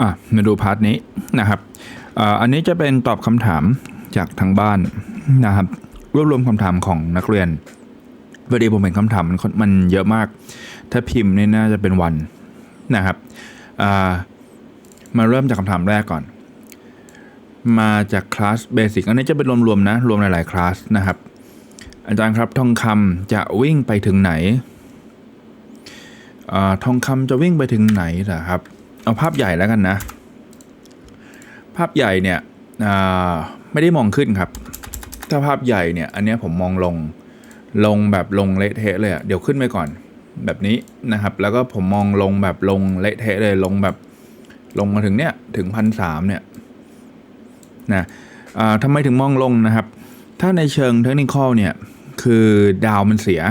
อะมาดูพาร์ทนี้นะครับอันนี้จะเป็นตอบคำถามจากทางบ้านนะครับ รวบรวมคำถามของนักเรียนพอดีผมเห็นคำถามมันเยอะมาก ถ้าพิมพ์นี่น่าจะเป็นวันนะครับมาเริ่มจากคำถามแรกก่อน มาจากคลาสเบสิกอันนี้จะเป็นรวมๆนะ รวมหลายๆคลาสนะครับ อาจารย์ครับทองคำจะวิ่งไปถึงไหนอทองคำจะวิ่งไปถึงไหนเหรอครับ เอาภาพใหญ่แล้วกันนะ ภาพใหญ่เนี่ยไม่ได้มองขึ้นครับ ถ้าภาพใหญ่เนี่ย อันนี้ผมมองลงลงแบบลงเละเทะเลยอะเดี๋ยวขึ้นไปก่อนแบบนี้นะครับ แล้วก็ผมมองลงแบบลงเละเทะเลยลงแบบลงมาถึงเนี่ยถึงพันสามเนี่ยนะอ่าทำไมถึงมองลงนะครับ ถ้าในเชิงเทคนิคเนี่ยคือดาวมันเสีย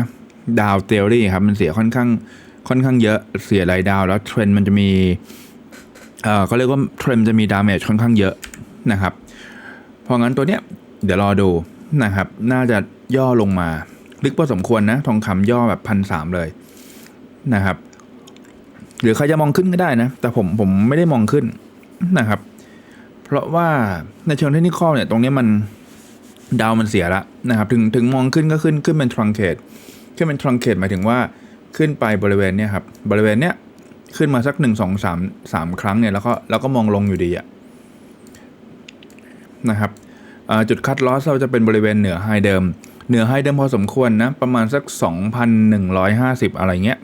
ดาวเทอรี่ครับมันเสียค่อนข้างค่อนข้างเยอะเสียหลายดาวแล้วเทรนด์มันจะมี เอ่อเขาเรียกว่าเทรนด์จะมีดาเมจค่อนข้างเยอะนะครับ เพราะงั้นตัวเนี้ยเดี๋ยวรอดูนะครับ น่าจะย่อลงมา ลึกพอสมควรนะ ทองคำย่อแบบพันสามเลยนะครับ หรือใครจะมองขึ้นก็ได้นะ แต่ผมผมไม่ได้มองขึ้นนะครับ เพราะว่าในเชิงเทคนิคเนี่ยตรงนี้มันดาวมันเสียแล้วนะครับ ถึงถึงมองขึ้นก็ขึ้นขึ้นเป็นทรังเกตขึ้นเป็นทรังเกตหมายถึงว่าขึ้นไปบริเวณเนี้ยครับ บริเวณเนี้ย ขึ้นมาสักหนึ่งสองสามสามครั้งเนี่ยแล้วก็แล้วก็มองลงอยู่ดีอะนะครับจุดคัดลอสเราจะเป็นบริเวณเหนือไฮเดิม เหนือไฮเดิมพอสมควรนะ ประมาณสัก 2,150 อะไรเงี้ย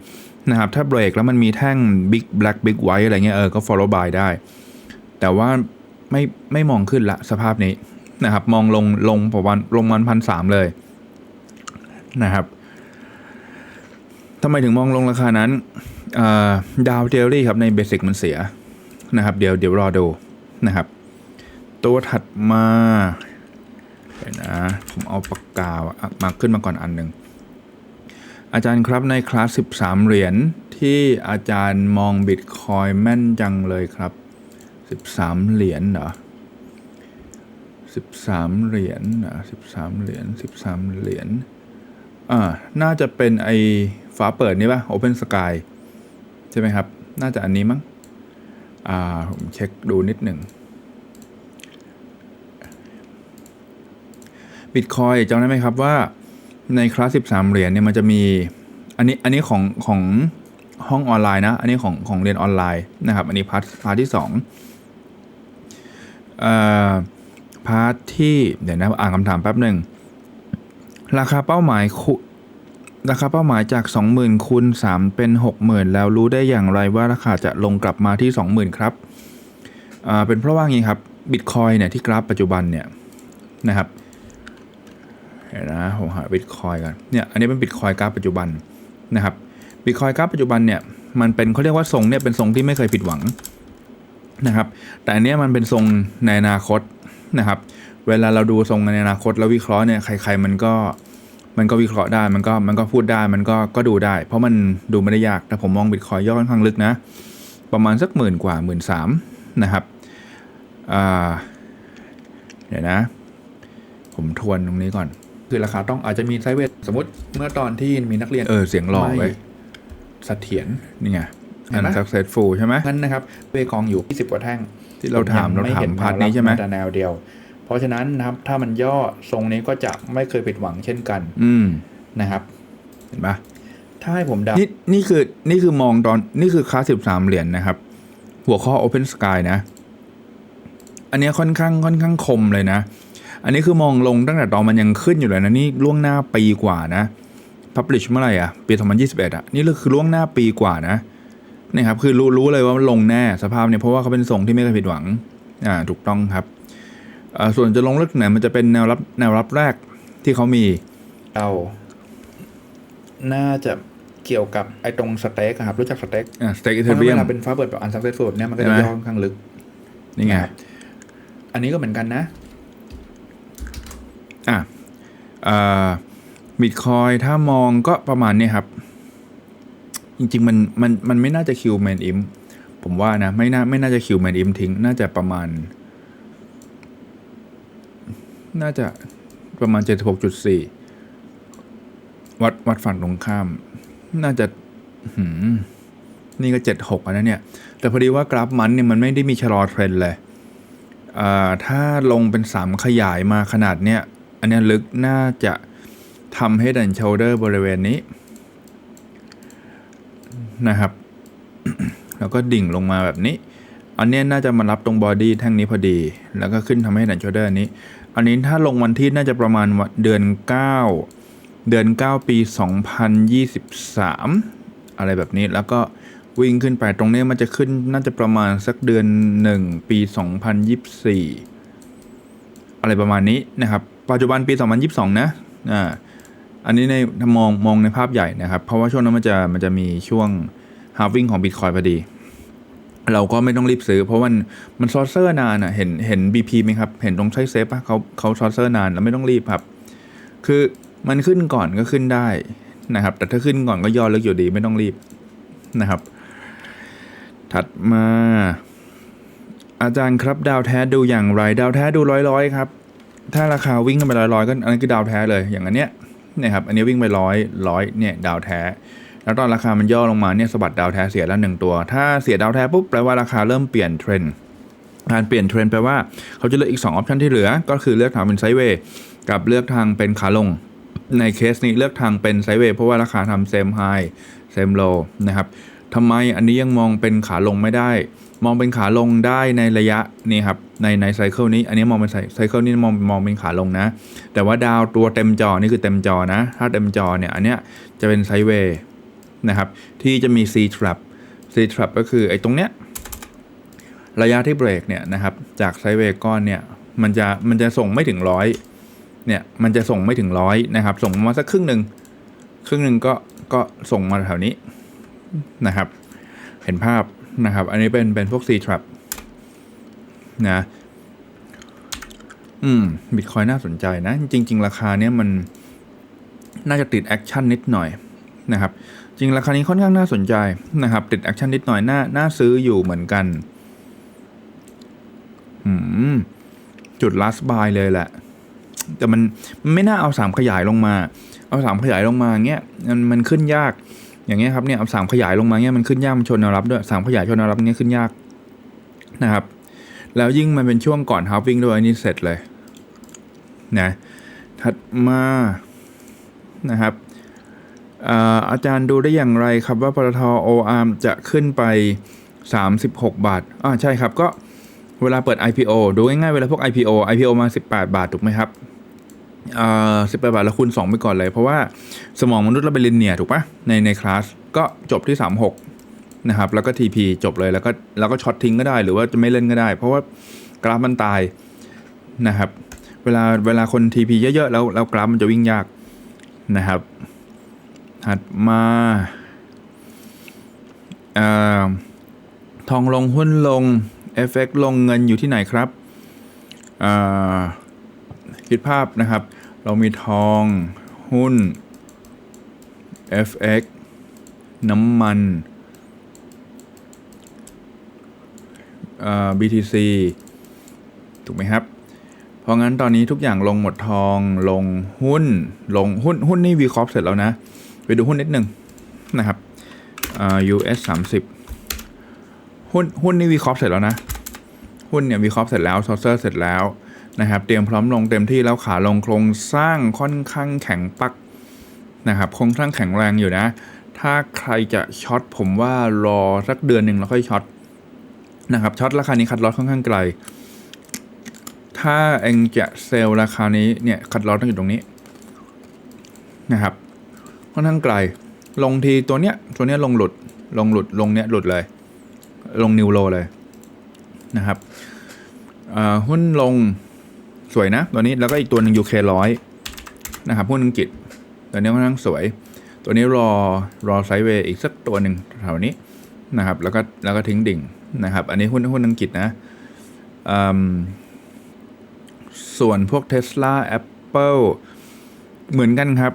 นะครับถ้าเบรกแล้วมันมีแท่ง Big Black Big White อะไรเงี้ยเออก็ follow by ได้ แต่ว่าไม่ไม่มองขึ้นละสภาพนี้นะครับ มองลงลงประมาณลงมันพันสามเลยนะครับทำไมถึงมองลงราคานั้น ดาวเทอรี่ครับในเบสิกมันเสียนะครับ เดี๋ยวเดี๋ยวรอดูนะครับ ตัวถัดมาเดี๋ยวนะผมเอาปากกามาขึ้นมาก่อนอันหนึ่งอาจารย์ครับในคลาส 13 เหรียญที่อาจารย์มองบิตคอยแม่นจังเลยครับ 13 เหรียญเหรอ13 เหรียญเหรอ13 เหรียญ13 เหรียญอ่าน่าจะเป็นไอฟ้าเปิดนี่ป่ะ Open Sky ช่ไหมครับ น่าจะอันนี้มั้งอ่าผมเช็คดูนิดหนึ่งบิตคอยจำได้ไหมครับว่าในคลาส 13 เหรียญเนี่ยมันจะมีอันนี้อันนี้ของของห้องออนไลน์นะ อันนี้ของของเรียนออนไลน์นะครับ อันนี้พาร์ทพาร์ทที่สองเอ่อพาร์ทที่เดี๋ยวนะอ่านคำถามแป๊บหนึ่งราคาเป้าหมายคุ ราคาเป้าหมายจาก 20,000คูณ3เป็น 60,000 แล้วรู้ได้อย่างไรว่าราคาจะลงกลับมาที่ 20,000 ครับเป็นเพราะว่างี้ครับบิตคอยเนี่ยที่กราฟปัจจุบันเนี่ยนะครับเดี๋ยวนะผมหาบิตคอยกันเนี่ยอันนี้เป็นบิตคอยกราฟปัจจุบันนะครับบิตคอยกราฟปัจจุบันเนี่ยมันเป็นเขาเรียกว่าทรงเนี่ยเป็นทรงที่ไม่เคยผิดหวังนะครับแต่อันนี้มันเป็นทรงในอนาคตนะครับ เวลาเราดูทรงในอนาคตแล้ววิเคราะห์เนี่ยใคร ๆ มันก็ มันก็วิเคราะห์ได้มันก็มันก็พูดได้มันก็ก็ดูได้ เพราะมันดูไม่ได้ยากแต่ผมมองบิตคอยย่อค่อนข้างลึกนะ ประมาณสักหมื่นกว่าหมื่นสามนะครับอ่าเดี๋ยวนะ ผมทวนตรงนี้ก่อน คือราคาต้องอาจจะมีไซด์เวทสมมติเมื่อตอนที่มีนักเรียนเออเสียงหล่อไว้เสถียรนี่ไงอัน successful ใช่ไหมงั้นนะครับเวกองอยู่ 20 กว่าแท่ง ที่เราถามเรายังถามห็พาร์ทนี้ใช่ไหมแนวรับแต่แนวเดียว เพราะฉะนั้นนะครับถ้ามันย่อทรงนี้ก็จะไม่เคยผิดหวังเช่นกัน อืมนะครับ เห็นปะถ้าให้ผมเดานี่นี่คือนี่คือมองตอนนี่คือคลาสสิบสามเหรียญนะครับ หัวข้อ Open Sky นะ อันเนี้ยค่อนข้างค่อนข้างคมเลยนะ อันนี้คือมองลงตั้งแต่ตอนมันยังขึ้นอยู่เลยนะ นี่ล่วงหน้าปีกว่านะ Publish เมื่อไหร่อะปี 2021 อะ นี่คือล่วงหน้าปีกว่านะนี่ครับคือรู้รู้เลยว่ามันลงแน่สภาพเนี่ยเพราะว่าเขาเป็นทรงที่ไม่เคยผิดหวัง อ่าถูกต้องครับอ่า ส่วนจะลงลึกไหนมันจะเป็นแนวรับแนวรับแรกที่เขามีเดาน่าจะเกี่ยวกับไอ้ตรงสเต็กอะครับรู้จักสเต็กอ่า Stake เพราะ Ethereum เวลาเป็นฟ้าเปิดแบบอันซักเซสฟูลเนี่ยมันก็ใช่จะไหมย่อค่อนข้างลึก นี่ไงนะครับอันนี้ก็เหมือนกันนะ อะบิตคอยถ้ามองก็ประมาณนี้ครับ จริง ๆ มันมันมันไม่น่าจะคิวแมนอิมผมว่านะ ไม่น่าไม่น่าจะคิวแมนอิมทิ้ง น่าจะประมาณ น่าจะประมาณเจ็ดหกจุดสี่วัดวัดฝั่งตรงข้าม น่าจะหืมนี่ก็เจ็ดหกนเนี่ย แต่พอดีว่ากราฟมันเนี่ยมันไม่ได้มีชะลอเทรนเลยถ้าลงเป็นสามขยายมาขนาดเนี้ย อันนี้ลึกน่าจะทำให้ดันโชเดอร์บริเวณนี้ นะครับ แล้วก็ดิ่งลงมาแบบนี้ อันนี้น่าจะมารับตรงบอดี้แท่งนี้พอดี แล้วก็ขึ้นทำให้ดันโชเดอร์นี้ อันนี้ถ้าลงวันที่น่าจะประมาณวันเดือน 9 เดือน 9 ปี 2023 อะไรแบบนี้แล้วก็วิ่งขึ้นไปตรงนี้มันจะขึ้นน่าจะประมาณสักเดือน 1 ปี 2024 อะไรประมาณนี้นะครับ ปัจจุบันปี 2022 นะอ่าอันนี้ในมองมองในภาพใหญ่นะครับ เพราะว่าช่วงนั้นมันจะมันจะมีช่วง halving ของ Bitcoin พอดี เราก็ไม่ต้องรีบซื้อ เพราะมันมันซอร์เซอร์นานอะเห็นเห็น BP ไหมครับ เห็นตรงใช้เซฟปะเขาเขาซอร์เซอร์นานแล้วไม่ต้องรีบครับ คือมันขึ้นก่อนก็ขึ้นได้นะครับ แต่ถ้าขึ้นก่อนก็ย่อเลิกอยู่ดีไม่ต้องรีบนะครับ ถัดมา อาจารย์ครับดาวแท้ดูอย่างไร ดาวแท้ดูร้อยร้อยๆครับ ถ้าราคาวิ่งกันไปร้อยร้อยๆก็อันนั้นคือดาวแท้เลยอย่างอันเนี้ยเนี่ยครับอันนี้วิ่งไปร้อยร้อยเนี่ยดาวแท้ แล้วตอนราคามันย่อลงมาเนี่ยสบัดดาวแท้เสียแล้วหนึ่งตัว ถ้าเสียดาวแท้ปุ๊บแปลว่าราคาเริ่มเปลี่ยนเทรนด์การเปลี่ยนเทรนด์แปลว่าเขาจะเลือกอีก2ออปชันที่เหลือ ก็คือเลือกทางเป็นไซเวย์กับเลือกทางเป็นขาลง ในเคสนี้เลือกทางเป็นไซเวย์เพราะว่าราคาทำเซมไฮเซมโลนะครับทำไมอันนี้ยังมองเป็นขาลงไม่ได้ มองเป็นขาลงได้ในระยะนี้ครับในในไซเคิลนี้ อันนี้มองเป็นไซเคิลนี้มองมองเป็นขาลงนะ แต่ว่าดาวตัวเต็มจอนี่คือเต็มจอนะ ถ้าเต็มจอเนี่ยอันเนี้ยจะเป็นไซเวย์ นะครับ ที่จะมี C trap C trap ก็คือไอ้ตรงเนี้ยระยะที่เบรกเนี่ยนะครับ จากไซเวก้อนเนี่ยมันจะมันจะส่งไม่ถึงร้อยเนี่ยมันจะส่งไม่ถึงร้อยนะครับ ส่งมาสักครึ่งหนึ่งครึ่งหนึ่งก็ก็ส่งมาแถวนี้นะครับ เห็นภาพนะครับ อันนี้เป็นเป็นพวก C trap นะอืมบิตคอยน่าสนใจนะ จริง ๆ ราคาเนี้ยมันน่าจะติดแอคชั่นนิดหน่อยนะครับ จริงราคานี้ค่อนข้างน่าสนใจนะครับ ติดแอคชั่นนิดหน่อยน่าน่าซื้ออยู่เหมือนกันอืมจุด last buy เลยแหละ แต่มันไม่น่าเอาสามขยายลงมา เอาสามขยายลงมาเงี้ยมันมันขึ้นยาก อย่างเงี้ยครับเนี่ยเอาสามขยายลงมาเงี้ยมันขึ้นยากมันชนแนวรับด้วยสามขยายชนแนวรับเงี้ยขึ้นยากนะครับ แล้วยิ่งมันเป็นช่วงก่อน halving ด้วยอันนี้เสร็จเลยนะถัดมานะครับ อาจารย์ดูได้อย่างไรครับว่าปตทโออาร์จะขึ้นไป 36 บาทอ่าใช่ครับก็เวลาเปิด IPO ดูง่ายๆเวลาพวก IPO IPO มา 18 บาทถูกไหมครับอ่า18บาทแล้วคูณ 2 ไปก่อนเลย เพราะว่าสมองมนุษย์เราเป็นลินเนียถูกปะในในคลาสก็จบที่ 36 นะครับ แล้วก็ TP จบเลยแล้วก็แล้วก็ช็อตทิ้งก็ได้หรือว่าจะไม่เล่นก็ได้ เพราะว่ากราฟมันตายนะครับ เวลาเวลาคน TP เยอะๆ แล้วแล้วกราฟมันจะวิ่งยากนะครับ ถัดมาอ่าทองลงหุ้นลงเอฟเฟกลงเงินอยู่ที่ไหนครับคิดภาพนะครับ เรามีทองหุ้น FX น้ำมัน BTC ถูกไหมครับ เพราะงั้นตอนนี้ทุกอย่างลงหมดทองลงหุ้น ลงหุ้นหุ้นนี่วีคอฟเสร็จแล้วนะ ไปดูหุ้นนิดหนึ่งนะครับอ่า US 30 หุ้นหุ้นนี่วีคอฟเสร็จแล้วนะ หุ้นเนี่ยวีคอฟเสร็จแล้วซอเซอร์เสร็จแล้วนะครับ เตรียมพร้อมลงเต็มที่แล้วขาลงโครงสร้างค่อนข้างแข็งปักนะครับโครงสร้างแข็งแรงอยู่นะ ถ้าใครจะช็อตผมว่ารอสักเดือนหนึ่งแล้วค่อยช็อตนะครับช็อตราคานี้คัดลอตค่อนข้างไกล ถ้าเองจะเซลล์ราคานี้เนี่ยคัดลอตต้องอยู่ตรงนี้นะครับ ค่อนข้างไกล ลงทีตัวเนี้ยตัวเนี้ยลงหลุดลงหลุดลงเนี้ยหลุดเลย ลงนิวโลเลยนะครับหุ้นลงสวยนะตัวนี้แล้วก็อีกตัวหนึ่ง UK ร้อยนะครับหุ้นอังกฤษตัวนี้ค่อนข้างสวย ตัวนี้รอรอไซด์เวย์อีกสักตัวหนึ่งแถวนี้นะครับแล้วก็แล้วก็ทิ้งดิ่งนะครับ อันนี้หุ้นหุ้นอังกฤษนะส่วนพวก Tesla Apple เหมือนกันครับ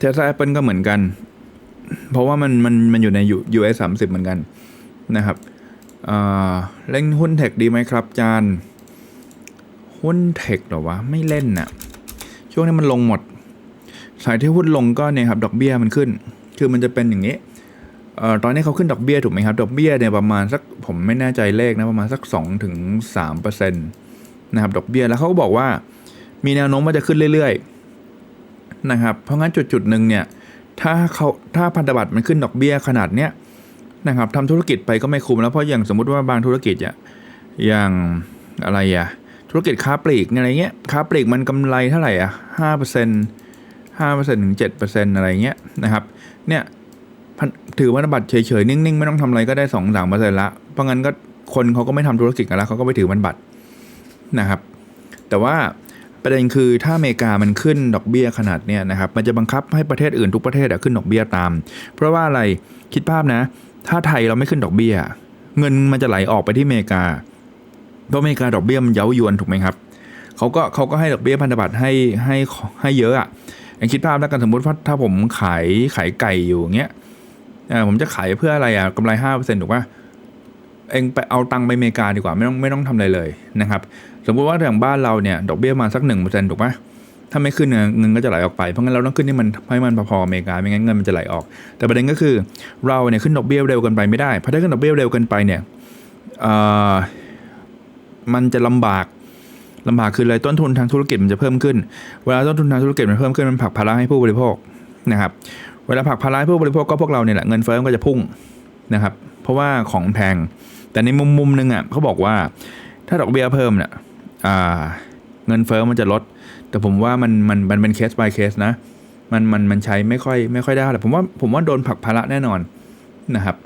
Tesla Apple ก็เหมือนกัน เพราะว่ามันมันมันอยู่ใน US 30เหมือนกันนะครับเเล่นหุ้นเทคดีไหมครับจานหุ้นเทคหรอวะ ไม่เล่นน่ะ ช่วงนี้มันลงหมด สายที่หุ้นลงก็เนี่ยครับ ดอกเบี้ยมันขึ้น คือมันจะเป็นอย่างนี้เอ่อตอนนี้เขาขึ้นดอกเบี้ยถูกไหมครับ ดอกเบี้ยเนี่ยประมาณสักผมไม่แน่ใจเลขนะประมาณสัก2ถึง3เปอร์เซ็นต์นะครับดอกเบี้ยแล้วเขาก็บอกว่า มีแนวโน้มว่าจะขึ้นเรื่อยๆ นะครับ เพราะงั้นจุดจุดหนึ่งเนี่ยถ้าเขาถ้าพันธบัตรมันขึ้นดอกเบี้ยขนาดเนี้ยนะครับทำธุรกิจไปก็ไม่คุ้มแล้วเพราะอย่างสมมุติว่าบางธุรกิจอะอย่างอะไรอะธุรกิจค้าปลีกอะไรเงี้ยค้าปลีกมันกำไรเท่าไหร่อะห้าเปอร์เซ็นต์ห้าเปอร์เซ็นต์ถึงเจ็ดเปอร์เซ็นต์อะไรเงี้ยนะครับเนี่ยถือพันธบัตรเฉยๆนิ่งๆ ไม่ต้องทำอะไรก็ได้สองสามเปอร์เซ็นต์ละเพราะงั้นก็คนเขาก็ไม่ทำธุรกิจกันล้วเขาก็ไปถือพันธบัตรนะครับ แต่ว่า ประเด็นคือถ้าอเมริกามันขึ้นดอกเบี้ยขนาดเนี้ยนะครับมันจะบังคับให้ประเทศอื่นทุกประเทศอะขึ้นดอกเบี้ยตาม เพราะว่าอะไรคิดภาพนะ ถ้าไทยเราไม่ขึ้นดอกเบี้ย เงินมันจะไหลออกไปที่อเมริกาเพราะอเมริกาดอกเบี้ยมันเย้ายวนถูกไหมครับเขาก็เขาก็ให้ดอกเบี้ยพันธบัตรให้ให้ให้เยอะอะอย่างคิดภาพแล้วกันสมมติว่าถ้าผมขายขายไก่อยู่อย่างเงี้ยเออผมจะขายเพื่ออะไรอะกำไรห้าเปอร์เซ็นต์ถูกปะเองไปเอาตังค์ไปอเมริกาดีกว่าไม่ต้องไม่ต้องทำอะไรเลยนะครับ มมติว่าอย่างบ้านเราเนี่ยดอกเบี้ยมาสักหนึ่งเปอร์เซ็นต์ถูกปะถ้าไม่ขึ้นเงินก็จะไหลออกไป เพราะงั้นเราต้องขึ้นให้มันให้มันพอๆอเมริกาไม่งั้นเงินมันจะไหลออก แต่ประเด็นก็คือเราเนี่ยขึ้นดอกเบี้ยเร็วเกินไปไม่ได้เพราะถ้าขึ้นดอกเบี้ยเร็วเกินไปเนี่ยเอ่อมันจะลำบากลำบากคืออะไรต้นทุนทางธุรกิจมันจะเพิ่มขึ้น เวลาต้นทุนทางธุรกิจมันเพิ่มขึ้นมันผลักภาระให้ผู้บริโภคนะครับเวลาผลักภาระให้ผู้บริโภคก็พวกเราเนี่ยแหละเงินเฟ้อมันก็จะพุ่งนะครับ เพราะว่าของแพงแต่ในมุมมุมนึงอะเขาบอกว่าถ้าดอกเบี้ยเพิ่มเนี่ย เงินเฟ้อมันจะลด แต่ผมว่ามันมันมันเป็นเคส by เคสนะ มันมันมันใช้ไม่ค่อยไม่ค่อยได้แต่ผมว่าผมว่าโดนผักภาระแน่นอนนะครับ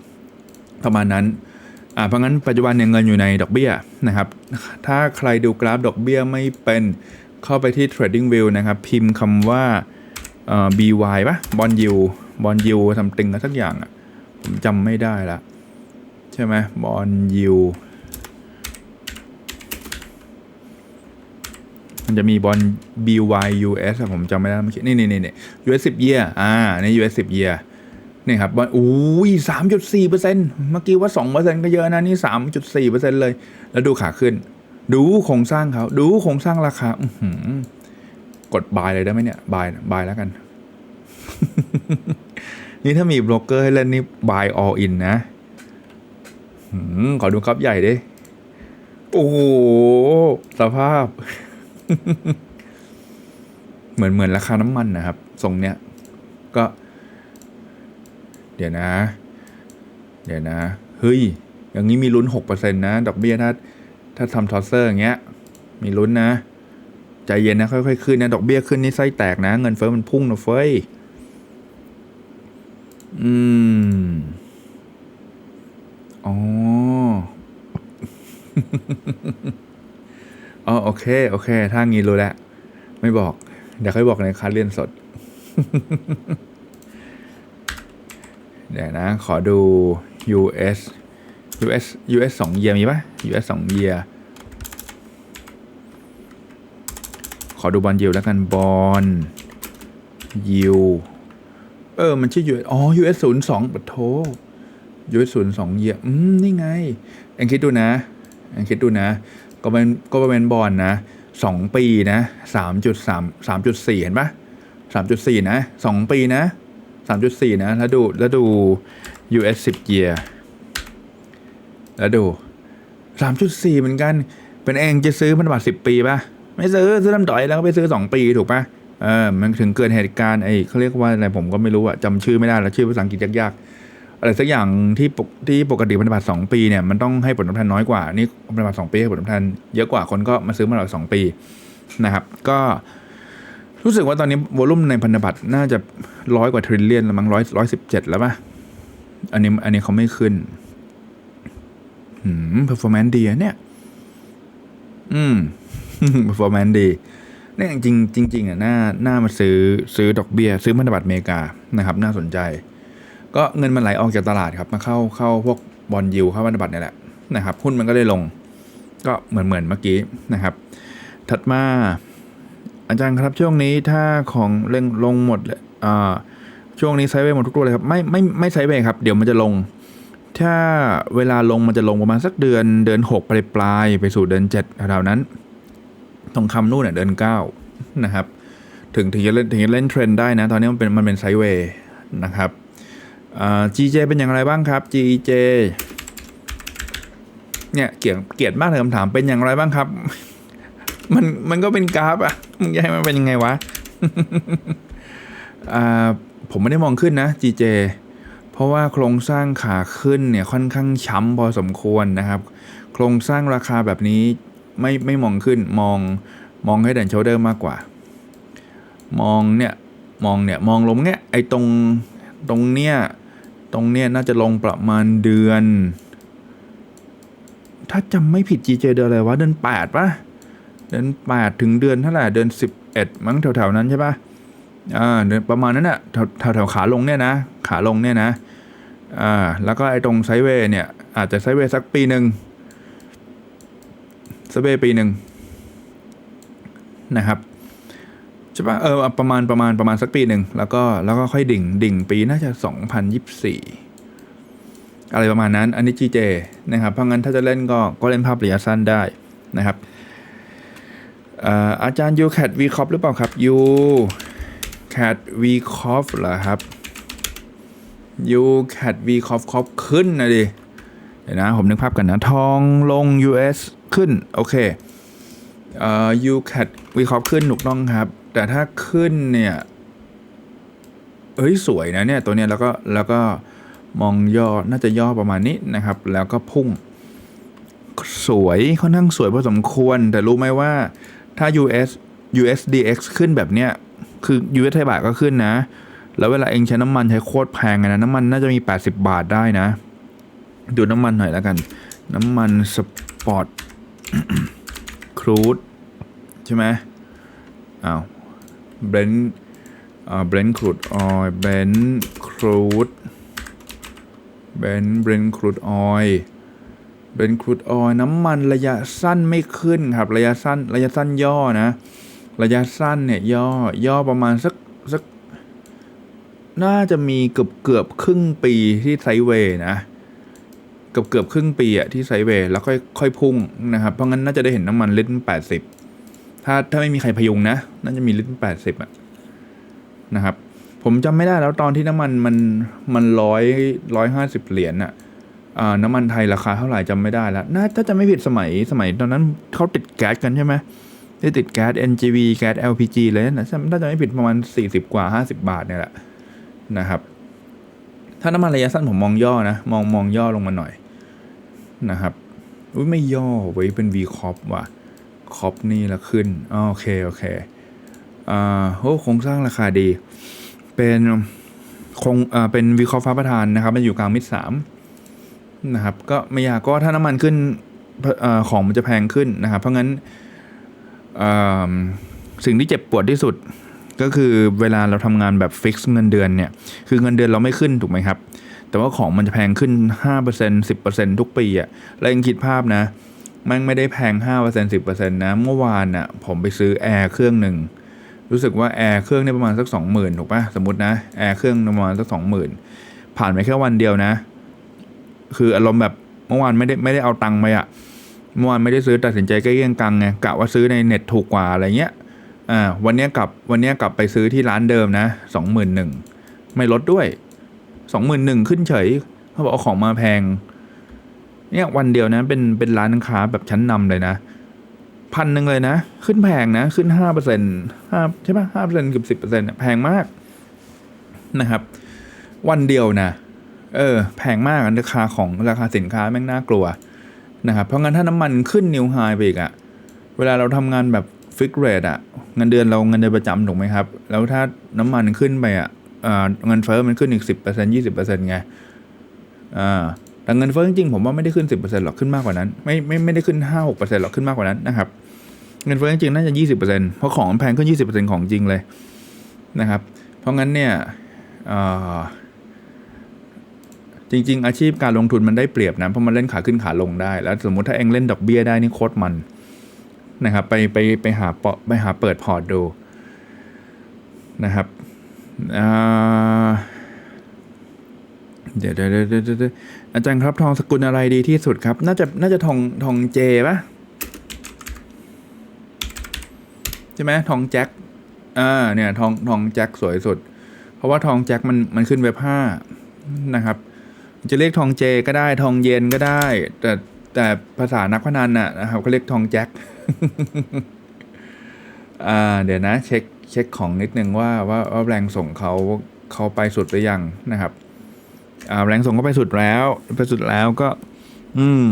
ประมาณนั้นอ่าเพราะงั้นปัจจุบันเนี่ยเงินอยู่ในดอกเบี้ยนะครับ ถ้าใครดูกราฟดอกเบี้ยไม่เป็นเข้าไปที่ trading view นะครับ พิมพ์คำว่าเอ่อ by ปะบอลยูบอลยูทำตึงกันสักอย่างอะผมจำไม่ได้ละ ใช่ไหมบอลยู มันจะมีบอล BYUS ผมจำไม่ได้เมื่อกี้นี่นี่นี่ US 10 year อ่าใน US 10 year นี่ครับบอลอุ้ยสามจุดสี่เปอร์เซ็นต์เมื่อกี้ว่าสองเปอร์เซ็นต์ก็เยอะนะ นี่สามจุดสี่เปอร์เซ็นต์เลย แล้วดูขาขึ้น ดูโครงสร้างเขาดูโครงสร้างราคา อืกดบายเลยได้ไหมเนี่ยบายบายแล้วกัน นี่ถ้ามีโบรกเกอร์ให้เล่นนี่ buy all in นะหืมขอดูครับใหญ่ดิ โอ้โหสภาพ เหมือนเหมือนราคาน้ำมันนะครับ ทรงเนี้ย ก็ เดี๋ยวนะ เดี๋ยวนะ เฮ้ย อย่างนี้มีลุ้นหกเปอร์เซ็นต์นะ ดอกเบี้ยถ้า ถ้าทำทอสเซอร์อย่างเงี้ย มีลุ้นนะ ใจเย็นนะ ค่อยๆ ขึ้นนะ ดอกเบี้ยขึ้นนี่ไส้แตกนะ เงินเฟ้อมันพุ่งนะเฟ้ย อืม อ๋อ อ๋อโอเค โอเค ถ้างี้รู้แล้ว ไม่บอก เดี๋ยวค่อยบอกในคัดเรียนสด เดี๋ยวนะ ขอดู US US US สองเยียมีปะ US สองเยียขอดูบอลยิวแล้วกันบอลยิวเออ มันชื่อ US อ๋อ US ศูนย์สองปะโท US ศูนย์สองเยียอืม นี่ไง เอ็งคิดดูนะ เอ็งคิดดูนะ ก็เป็นก็เป็นบอลนะสองปีนะสามจุดสามสามจุดสี่เห็นปะสามจุดสี่นะสองปีนะสามจุดสี่นะแล้วดูแล้วดู US สิบ year แล้วดูสามจุดสี่เหมือนกัน เป็นเองจะซื้อมันบัตรสิบปีปะไม่ซื้อซื้อลำดอยแล้วก็ไปซื้อสองปีถูกปะเออมันถึงเกิดเหตุการณ์ไอ้เขาเรียกว่าอะไรผมก็ไม่รู้อะจำชื่อไม่ได้แล้วชื่อภาษาอังกฤษยากๆ อะไรสักอย่างที่ปกที่ปกติพันธบัตรสองปีเนี่ยมันต้องให้ผลตอบแทนน้อยกว่า นี่พันธบัตรสองปีให้ผลตอบแทนเยอะกว่าคนก็มาซื้อมาหลักสองปีนะครับ ก็รู้สึกว่าตอนนี้วอลุ่มในพันธบัตรน่าจะร้อยกว่าทริลเลียนละมั้งร้อยร้อยสิบเจ็ดแล้วป่ะ อันนี้อันนี้เขาไม่ขึ้นหืม performance ดีเนี่ย อืม performance ดีเนี่ยจริงจริงๆอะน่าน่ามาซื้อซื้อดอกเบีย้ย ซื้อพันธบัตรอเมริกานะครับ น่าสนใจ ก็เงินมันไหลออกจากตลาดครับมาเข้าเข้าพวกบอลยิวเข้าพันธบัตรนี่แหละนะครับหุ้นมันก็เลยลงก็เหมือนเหมือนเมื่อกี้นะครับ ถัดมาอาจารย์ครับช่วงนี้ถ้าของเร่งลงหมดอ่าช่วงนี้ไซเวย์หมดทุกตัวเลยครับ ไม่ไม่ไม่ไซเวย์ครับ เดี๋ยวมันจะลง ถ้าเวลาลงมันจะลงประมาณสักเดือนเดือนหกปลายปลายไปสู่เดือนเจ็ดแถวๆนั้นทองคำนู่นเนี่ยเดือนเก้านะครับ ถึงถึงจะเล่นถึงจะเล่นเทรนได้นะ ตอนนี้มันเป็นมันเป็นไซเวย์นะครับ GJ เป็นอย่างไรบ้างครับ GJ เนี่ยเกลียดเกลียดมากเลยคำถามเป็นอย่างไรบ้างครับ มันมันก็เป็นกราฟอะมึงจะให้มันเป็นยังไงวะอ่าผมไม่ได้มองขึ้นนะ GJ เพราะว่าโครงสร้างขาขึ้นเนี่ยค่อนข้างช้ำพอสมควรนะครับ โครงสร้างราคาแบบนี้ไม่ไม่มองขึ้นมองมองให้ด่นโชเดอร์มากกว่า มองเนี่ยมองเนี่ยมองลงเนี่ยไอ้ตรงตรงเนี้ย ตรงเนี้ยน่าจะลงประมาณเดือน ถ้าจำไม่ผิด GJ เดือนอะไรวะ เดือนแปดปะเดือนแปดถึงเดือนเท่าไหร่เดือนสิบเอ็ดมั้งแถวๆนั้นใช่ปะอ่าเดือนประมาณนั้นอะแถวแถวแถวขาลงเนี่ยนะ ขาลงเนี่ยนะอ่าแล้วก็ไอ้ตรงไซเวย์เนี่ยอาจจะไซเวย์สักปีหนึ่งไซเวย์ปีหนึ่งนะครับ ใช่ปะเออประมาณประมาณประมาณสักปีหนึ่งแล้วก็แล้วก็ค่อยดิ่งดิ่งปีน่าจะสองพันยี่สี่อะไรประมาณนั้น อันนี้ GJ นะครับ เพราะงั้นถ้าจะเล่นก็ก็เล่นภาพระยะสั้นได้นะครับเอ่ออาจารย์ยูแคดวีคอฟหรือเปล่าครับยูแคดวีคอฟเหรอครับยูแคดวีคอฟคอฟขึ้นนะดิเดี๋ยวนะ ผมนึกภาพกันนะ ทองลง US ขึ้น โอเคเอ่อยูแคดวีคอฟขึ้นถูกต้องครับ แต่ถ้าขึ้นเนี่ยเฮ้ยสวยนะเนี่ยตัวเนี้ยแล้วก็แล้วก็มองย่อน่าจะย่อประมาณนี้นะครับ แล้วก็พุ่ง สวยค่อนข้างสวยพอสมควร แต่รู้ไหมว่าถ้า US USDX ขึ้นแบบเนี้ยคือ US ไทยบาทก็ขึ้นนะ แล้วเวลาเองใช้น้ำมันใช้โคตรแพงนะน้ำมันน่าจะมี 80 บาทได้นะ ดูน้ำมันหน่อยแล้วกัน น้ำมันสปอร์ตครูดใช่ไหมอ้าว เบรนท์อ่าเบรนท์ครูดออยเบรนท์ครูดเบนเบรนครูดออยเบนครูดออยน้ำมันระยะสั้นไม่ขึ้นครับ ระยะสั้นระยะสั้นย่อนะ ระยะสั้นเนี่ยย่อย่อประมาณสักสักน่าจะมีเกือบเกือบครึ่งปีที่ไซเวย์นะเกือบเกือบครึ่งปีอะที่ไซเวย์แล้วค่อยค่อยพุ่งนะครับ เพราะงั้นน่าจะได้เห็นน้ำมันลิตรแปดสิบ ถ้าถ้าไม่มีใครพยุงนะ น่าจะมีลิตรแปดสิบอะนะครับ ผมจำไม่ได้แล้วตอนที่น้ำมันมันมันร้อยร้อยห้าสิบเหรียญอะอ่าน้ำมันไทยราคาเท่าไหร่จำไม่ได้แล้วน่าถ้าจะไม่ผิดสมัยสมัยตอนนั้นเขาติดแก๊สกันใช่ไหมที่ติดแก๊ส NGV แก๊ส LPG เลยนะถ้าจะไม่ผิดประมาณสี่สิบกว่าห้าสิบาทเนี่ยแหละนะครับ ถ้าน้ำมันระยะสั้นผมมองย่อนะ มองมองย่อลงมาหน่อยนะครับ อุ้ยไม่ย่อไว้เป็น V cop ว่ะ คอปนี่ละขึ้นโอเค โอเคอ่าโอ้โครงสร้างราคาดี เป็นคงเอ่อเป็นวิเคราะห์ฟ้าประธานนะครับ มันอยู่กลางมิดสามนะครับ ก็ไม่อยากก็ถ้าน้ำมันขึ้นอของมันจะแพงขึ้นนะครับ เพราะงั้นอ่อสิ่งที่เจ็บปวดที่สุดก็คือเวลาเราทำงานแบบฟิกซ์เงินเดือนเนี่ย คือเงินเดือนเราไม่ขึ้นถูกไหมครับ แต่ว่าของมันจะแพงขึ้น 5% 10%ทุกปีอะแล้วยังคิดภาพนะ มันไม่ได้แพง 5% 10%นะ เมื่อวานน่ะผมไปซื้อแอร์เครื่องหนึ่ง รู้สึกว่าแอร์เครื่องเนี่ยประมาณสักสองหมื่นถูกปะสมมตินะ แอร์เครื่องประมาณสักสองหมื่นผ่านไปแค่วันเดียวนะ คืออารมณ์แบบเมื่อวานไม่ได้ไม่ได้เอาตังค์ไปอะเมื่อวานไม่ได้ซื้อตัดสินใจกล้เคียงกังไงกะว่าซื้อในเน็ตถูกกว่าอะไรเงี้ยอ่าวันนี้กลับวันนี้กลับไปซื้อที่ร้านเดิมนะสองหมื่นหนึ่งไม่ลดด้วยสองหมื่นหนึ่งขึ้นเฉยเขาบอกเอาของมาแพง เนี่ยวันเดียวนะเป็นเป็นร้านค้าแบบชั้นนำเลยนะพันหนึ่งเลยนะ ขึ้นแพงนะ ขึ้นห้าเปอร์เซ็นห้าใช่ปะห้าเปอร์เซ็นเกือบสิบเปอร์เซ็นต์แพงมากนะครับ วันเดียวนะเออ แพงมากราคาของราคาสินค้าแม่งน่ากลัวนะครับเพราะงั้นถ้าน้ำมันขึ้นนิวไฮไปอีกอะเวลาเราทำงานแบบฟิกเรทอะเงินเดือนเราเงินเดือนประจำถูกไหมครับ แล้วถ้าน้ำมันขึ้นไปอะเอ่อเงินเฟ้อมันขึ้นอีกสิบเปอร์เซ็นต์ยี่สิบเปอร์เซ็นต์ไงอ่า แต่เงินเฟ้อจริงๆผมว่าไม่ได้ขึ้น 10%หรอกขึ้นมากกว่านั้น ไม่ไม่ไม่ได้ขึ้น 5-6%หรอกขึ้นมากกว่านั้นนะครับเงินเฟ้อจริงๆน่าจะ 20%เพราะของแพงขึ้น 20%ของจริงเลยนะครับ เพราะงั้นเนี่ยจริง ๆ อาชีพการลงทุนมันได้เปรียบนะเพราะมันเล่นขาขึ้นขาลงได้ แล้วสมมติถ้าเองเล่นดอกเบี้ยได้นี่โคตรมันนะครับไปไปไปหาเปาะไปหาเปิดพอร์ตดูนะครับเดี๋ยวเดี๋ยวเดี๋ยว อาจารย์ครับทองสกุลอะไรดีที่สุดครับ น่าจะน่าจะทองทองเจปะใช่ไหมทองแจ็คอ่าเนี่ยทองทองแจ็คสวยสุด เพราะว่าทองแจ็คมันมันขึ้นเว็บห้านะครับ จะเรียกทองเจก็ได้ทองเย็นก็ได้ แต่แต่ภาษานักพนันน่ะนะครับเขาเรียกทองแจ็คอ่าเดี๋ยวนะ เช็คเช็คของนิดนึงว่าว่าว่าแรงส่งเขาเขาไปสุดหรือยังนะครับ แรงส่งเขาไปสุดแล้ว ไปสุดแล้วก็ อืม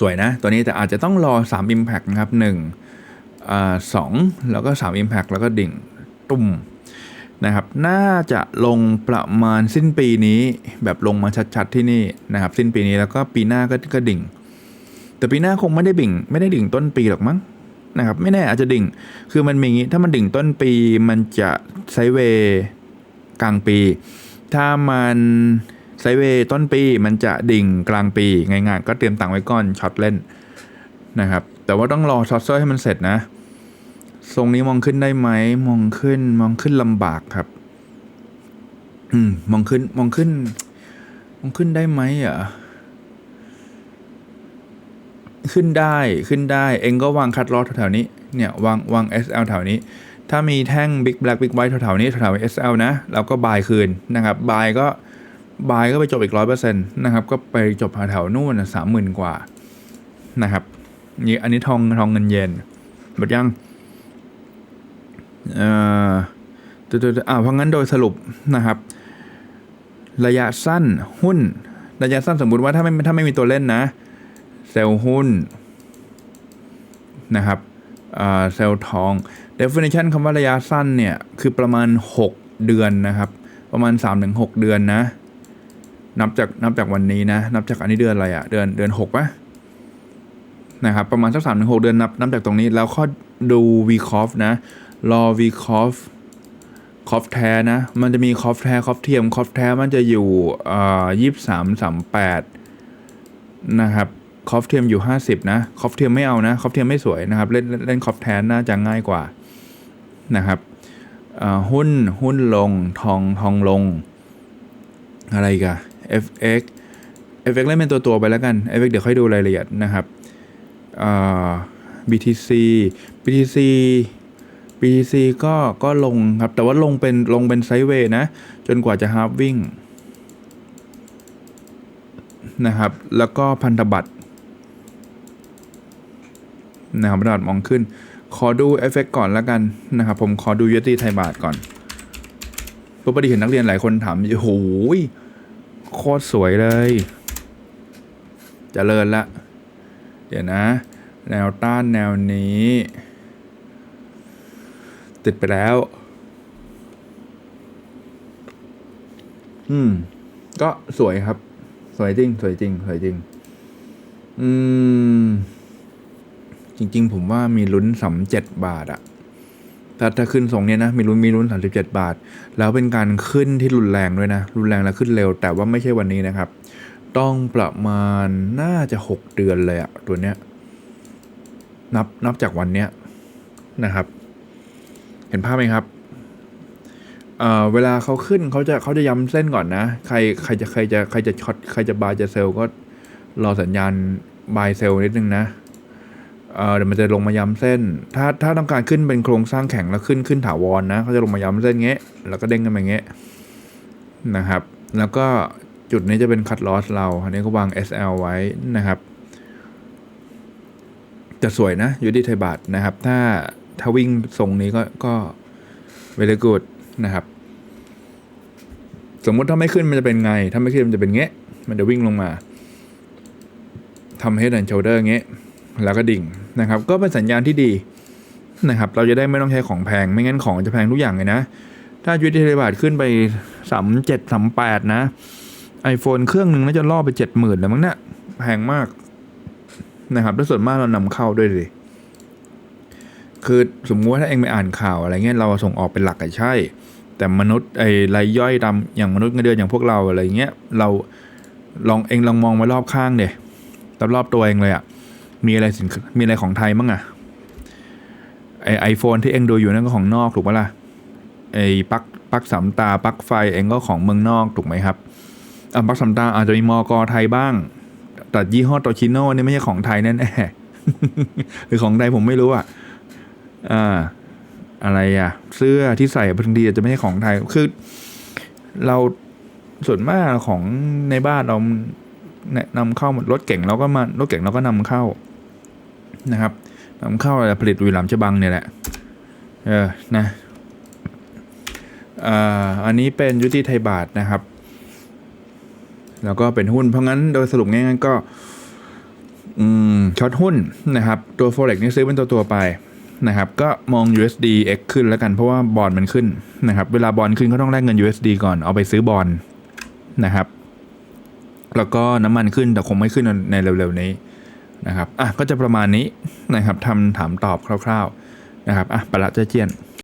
สวยนะ ตัวนี้แต่อาจจะต้องรอ 3 Impact นะครับ1อ่าสองแล้วก็ 3 Impact แล้วก็ดิ่งตุ่มนะครับ น่าจะลงประมาณสิ้นปีนี้ แบบลงมาชัดๆที่นี่นะครับ สิ้นปีนี้แล้วก็ปีหน้าก็ก็ดิ่ง แต่ปีหน้าคงไม่ได้บิ่ง ไม่ได้ดิ่งต้นปีหรอกมั้งนะครับ ไม่แน่อาจจะดิ่ง คือมันมีอย่างงี้ถ้ามันดิ่งต้นปีมันจะไซเวกลางปี ถ้ามันไซเวย์ต้นปีมันจะดิ่งกลางปีง่ายๆก็เตรียมตังค์ไว้ก่อนช็อตเล่นนะครับ แต่ว่าต้องรอช็อตเซอร์ให้มันเสร็จนะ ทรงนี้มองขึ้นได้ไหมมองขึ้นมองขึ้นลำบากครับ อืมมองขึ้นมองขึ้น มองขึ้นได้ไหมอะขึ้นได้ขึ้นได้ เองก็วางคัดลอสแถวๆนี้ เนี่ยวางวาง SL แถวนี้ ถ้ามีแท่ง Big Black Big White แถวๆนี้แถวๆ SL นะแล้วก็บายคืนนะครับบายก็บายก็ไปจบอีกร้อยเปอร์เซ็นต์นะครับก็ไปจบแถวๆนู่นสามหมื่นกว่านะครับนี่อันนี้ทองทองเงินเยนหมดยังเอ่อตัวตัวอ่าเพราะงั้นโดยสรุปนะครับ ระยะสั้นหุ้น ระยะสั้นสมมุติว่าถ้าไม่ถ้าไม่มีตัวเล่นนะ เซลล์หุ้นนะครับเซลล์ทอง definition คำว่าระยะสั้นเนี่ย คือประมาณ 6 เดือนนะครับ ประมาณ 3-6 เดือนนะ นับจากนับจากวันนี้นะ นับจากอันนี้เดือนอะไรอะเดือนเดือน6ปะนะครับประมาณสักสามถึงหกเดือนนับนับจากตรงนี้แล้วก็ดู v c o f นะรอ v c o f คอฟแท้นะ มันจะมีคอฟแท้คอฟเทียมคอฟแท้มันจะอยู่อ่ายี่สิบสามสามแปดนะครับคอฟเทียมอยู่ห้าสิบนะคอฟเทียมไม่เอานะคอฟเทียมไม่สวยนะครับ เล่นเล่นคอฟแท้น่าจะง่ายกว่า นะครับหุ้นหุ้นลงทองทองลง อะไรกัน FX FX เล่นเป็นตัวตัวไปแล้วกัน FX เดี๋ยวค่อยดูรายละเอียดนะครับ BTC BTC BTC ก็ก็ลงครับ แต่ว่าลงเป็นลงเป็นไซด์เวย์นะ จนกว่าจะฮาร์ฟวิ่งนะครับ แล้วก็พันธบัตรนะครับพันธบัตรมองขึ้น ขอดูเอฟเฟกก่อนแล้วกันนะครับผมขอดูยูตีไทยบาทก่อนปกติเห็นนักเรียนหลายคนถามโอ้โหโคตรสวยเลยจเจริญละ เดี๋ยวนะ แนวต้านแนวนี้ ติดไปแล้ว อืม ก็สวยครับ สวยจริง สวยจริง สวยจริง อืม จริง ๆ ผมว่ามีลุ้นสามเจ็ดบาทอะถ้าถ้าขึ้นทรงเนี้ยนะ มีลุ้นมีลุ้นสามสิบเจ็ดบาท แล้วเป็นการขึ้นที่รุนแรงด้วยนะ รุนแรงแล้วขึ้นเร็ว แต่ว่าไม่ใช่วันนี้นะครับ ต้องประมาณน่าจะหกเดือนเลยอะตัวเนี้ย นับนับจากวันเนี้ยนะครับ เห็นภาพไหมครับเอ่อเวลาเขาขึ้นเขาจะเขาจะย้ำเส้นก่อนนะ ใครใครจะใครจะใครจะช็อตใครจะบายจะเซลก็รอสัญญาณบายเซลนิดนึงนะ เดี๋ยวมันจะลงมาย้ำเส้น ถ้าถ้าต้องการขึ้นเป็นโครงสร้างแข็งแล้วขึ้นขึ้นถาวรนะเขาจะลงมาย้ำเส้นเงี้ย แล้วก็เด้งกันมาเงี้ยนะครับ แล้วก็จุดนี้จะเป็นคั t ลอสเรา อันนี้ก็วาง SL ไว้นะครับ จะสวยนะยูดีไทยบาทนะครับ ถ้าถ้าวิ่งทรงนี้ก็ก็เวล y good นะครับ สมมุติถ้าไม่ขึ้นมันจะเป็นไง ถ้าไม่ขึ้นมันจะเป็นเงี้ย มันจะวิ่งลงมาทำ head and shoulder เงี้ย แล้วก็ดิ่งนะครับ ก็เป็นสัญญาณที่ดีนะครับ เราจะได้ไม่ต้องใช้ของแพง ไม่งั้นของจะแพงทุกอย่างเลยนะ ถ้ายูดีไทยบาทขึ้นไปสามเจ็ดสามแปดนะ iPhone เครื่องหนึ่งน่าจะล่อไปเจ็ดหมื่นแล้วมั้งเนะี่ยแพงมากนะครับแล้วส่วนมากเรานำเข้าด้วยดิคือสมมติว่าถ้าเองไปอ่านข่าวอะไรเงี้ยเราส่งออกเป็นหลักอะใช่ แต่มนุษย์ไอ้รายย่อยดำอย่างมนุษย์เงินเดือนอย่างพวกเราอะไรเงี้ยเราลองเองลองมองมารอบข้างเดยรอบตัวเองเลยอะ มีอะไรสินมีอะไรของไทยบ้งอะไอไอโฟนที่เองดูอยู่นั่นก็ของนอกถูกปะล่ะไอปักปักสามตาปักไฟเองก็ของเมืองนอกถูกไหมครับอะปักสามตาอาจจะมีมอกอไทยบ้าง แต่ยี่ห้อโตชิโน่นี่ไม่ใช่ของไทยแน่ๆหรือของใดผมไม่รู้อะอ่าอะไรอะ เสื้อที่ใส่บางทีอาจจะไม่ใช่ของไทยคือ เราส่วนมากของในบ้านเราแนะนำเข้ารถเก่งเราก็มารถเก่งเราก็นำเข้า นะครับนำเข้าผลิตบุรีรัมฉบังเนี่ยแหละ เออ นะอ่าอันนี้เป็นยุติไทยบาทนะครับ แล้วก็เป็นหุ้น เพราะงั้นโดยสรุปง่ายๆก็ช็อตหุ้นนะครับ ตัว forex นี่ซื้อเป็นตัวตัวๆไปนะครับ ก็มอง USD X ขึ้นแล้วกันเพราะว่าบอลมันขึ้นนะครับ เวลาบอลขึ้นก็ต้องแลกเงิน USD ก่อนเอาไปซื้อบอลนะครับ แล้วก็น้ำมันขึ้นแต่คงไม่ขึ้นในเร็วๆนี้ นะครับอะก็จะประมาณนี้นะครับทำถามตอบคร่าว ๆนะครับอะไปละเจ้าเจียน